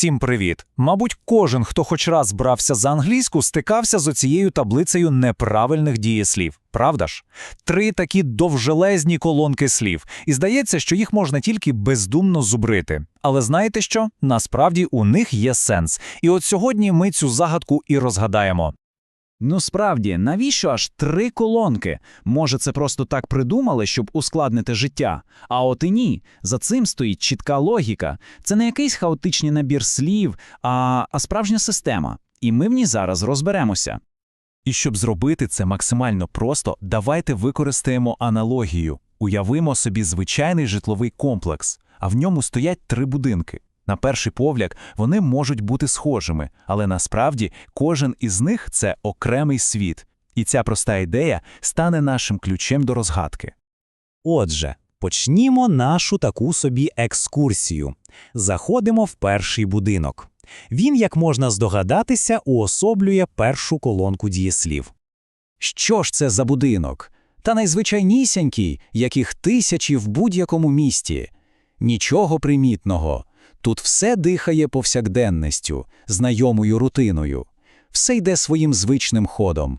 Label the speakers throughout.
Speaker 1: Всім привіт! Мабуть, кожен, хто хоч раз брався за англійську, стикався з оцією таблицею неправильних дієслів. Правда ж? Три такі довжелезні колонки слів, і здається, що їх можна тільки бездумно зубрити. Але знаєте що? Насправді у них є сенс. І от сьогодні ми цю загадку і розгадаємо.
Speaker 2: Ну справді, навіщо аж три колонки? Може, це просто так придумали, щоб ускладнити життя? А от і ні. За цим стоїть чітка логіка. Це не якийсь хаотичний набір слів, а, а справжня система. І ми в ній зараз розберемося.
Speaker 3: І щоб зробити це максимально просто, давайте використаємо аналогію. Уявимо собі звичайний житловий комплекс, а в ньому стоять три будинки. На перший погляд вони можуть бути схожими, але насправді кожен із них це окремий світ. І ця проста ідея стане нашим ключем до розгадки.
Speaker 4: Отже, почнімо нашу таку собі екскурсію. Заходимо в перший будинок. Він, як можна здогадатися, уособлює першу колонку дієслів.
Speaker 2: Що ж це за будинок? Та найзвичайнісінький, яких тисячі в будь-якому місті. Нічого примітного. Тут все дихає повсякденністю, знайомою рутиною. Все йде своїм звичним ходом.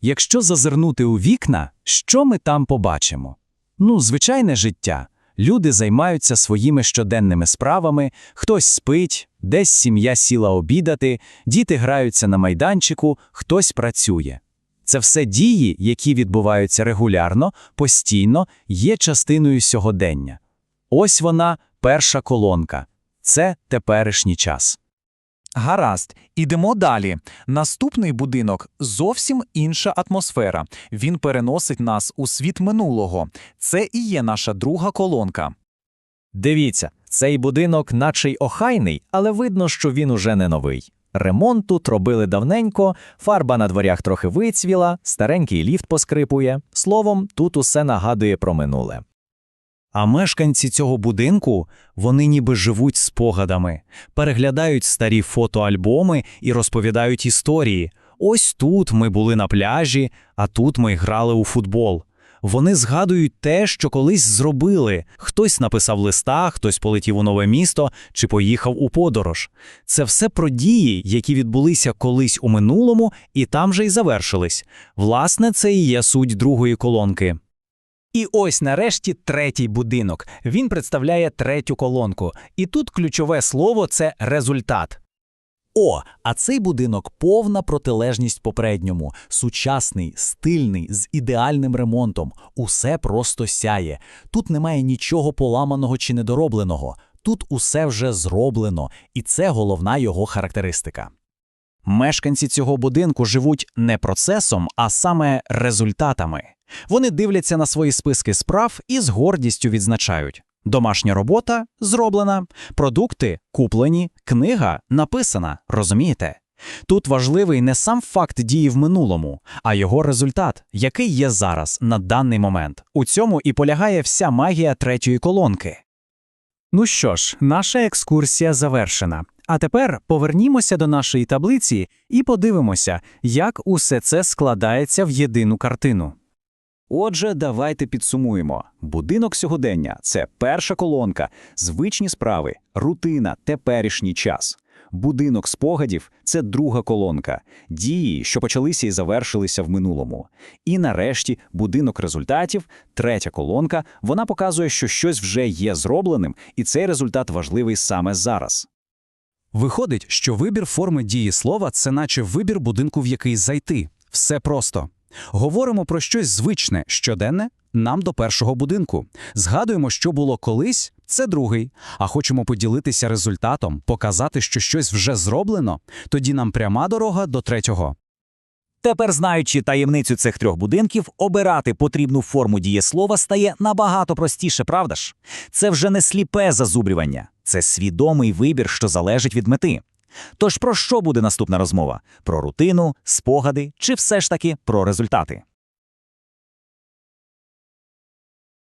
Speaker 2: Якщо зазирнути у вікна, що ми там побачимо? Ну, звичайне життя. Люди займаються своїми щоденними справами, хтось спить, десь сім'я сіла обідати, діти граються на майданчику, хтось працює. Це все дії, які відбуваються регулярно, постійно, є частиною сьогодення. Ось вона, перша колонка. Це теперішній час.
Speaker 1: Гаразд, ідемо далі. Наступний будинок зовсім інша атмосфера. Він переносить нас у світ минулого. Це і є наша друга колонка.
Speaker 5: Дивіться, цей будинок наче й охайний, але видно, що він уже не новий. Ремонт тут робили давненько, фарба на дворях трохи вицвіла, старенький ліфт поскрипує. Словом, тут усе нагадує про минуле.
Speaker 4: А мешканці цього будинку, вони ніби живуть спогадами, переглядають старі фотоальбоми і розповідають історії. Ось тут ми були на пляжі, а тут ми грали у футбол. Вони згадують те, що колись зробили. Хтось написав листа, хтось полетів у нове місто чи поїхав у подорож. Це все про дії, які відбулися колись у минулому і там же й завершились. Власне, це і є суть другої колонки.
Speaker 1: І ось нарешті третій будинок. Він представляє третю колонку. І тут ключове слово це результат.
Speaker 4: О, а цей будинок повна протилежність попередньому, сучасний, стильний, з ідеальним ремонтом. Усе просто сяє. Тут немає нічого поламаного чи недоробленого. Тут усе вже зроблено, і це головна його характеристика.
Speaker 2: Мешканці цього будинку живуть не процесом, а саме результатами. Вони дивляться на свої списки справ і з гордістю відзначають: домашня робота зроблена, продукти куплені, книга написана. Розумієте? Тут важливий не сам факт дії в минулому, а його результат, який є зараз на даний момент. У цьому і полягає вся магія третьої колонки. Ну що ж, наша екскурсія завершена. А тепер повернімося до нашої таблиці і подивимося, як усе це складається в єдину картину. Отже, давайте підсумуємо. Будинок сьогодення це перша колонка, звичні справи, рутина, теперішній час. Будинок спогадів це друга колонка, дії, що почалися і завершилися в минулому. І нарешті будинок результатів, третя колонка, вона показує, що щось вже є зробленим, і цей результат важливий саме зараз. Виходить, що вибір форми дієслова – це наче вибір будинку, в який зайти. Все просто. Говоримо про щось звичне, щоденне, нам до першого будинку. Згадуємо, що було колись, це другий. А хочемо поділитися результатом, показати, що щось вже зроблено, тоді нам пряма дорога до третього.
Speaker 5: Тепер, знаючи таємницю цих трьох будинків, обирати потрібну форму дієслова стає набагато простіше, правда ж? Це вже не сліпе зазубрювання, це свідомий вибір, що залежить від мети. Тож про що буде наступна розмова? Про рутину, спогади чи все ж таки про результати?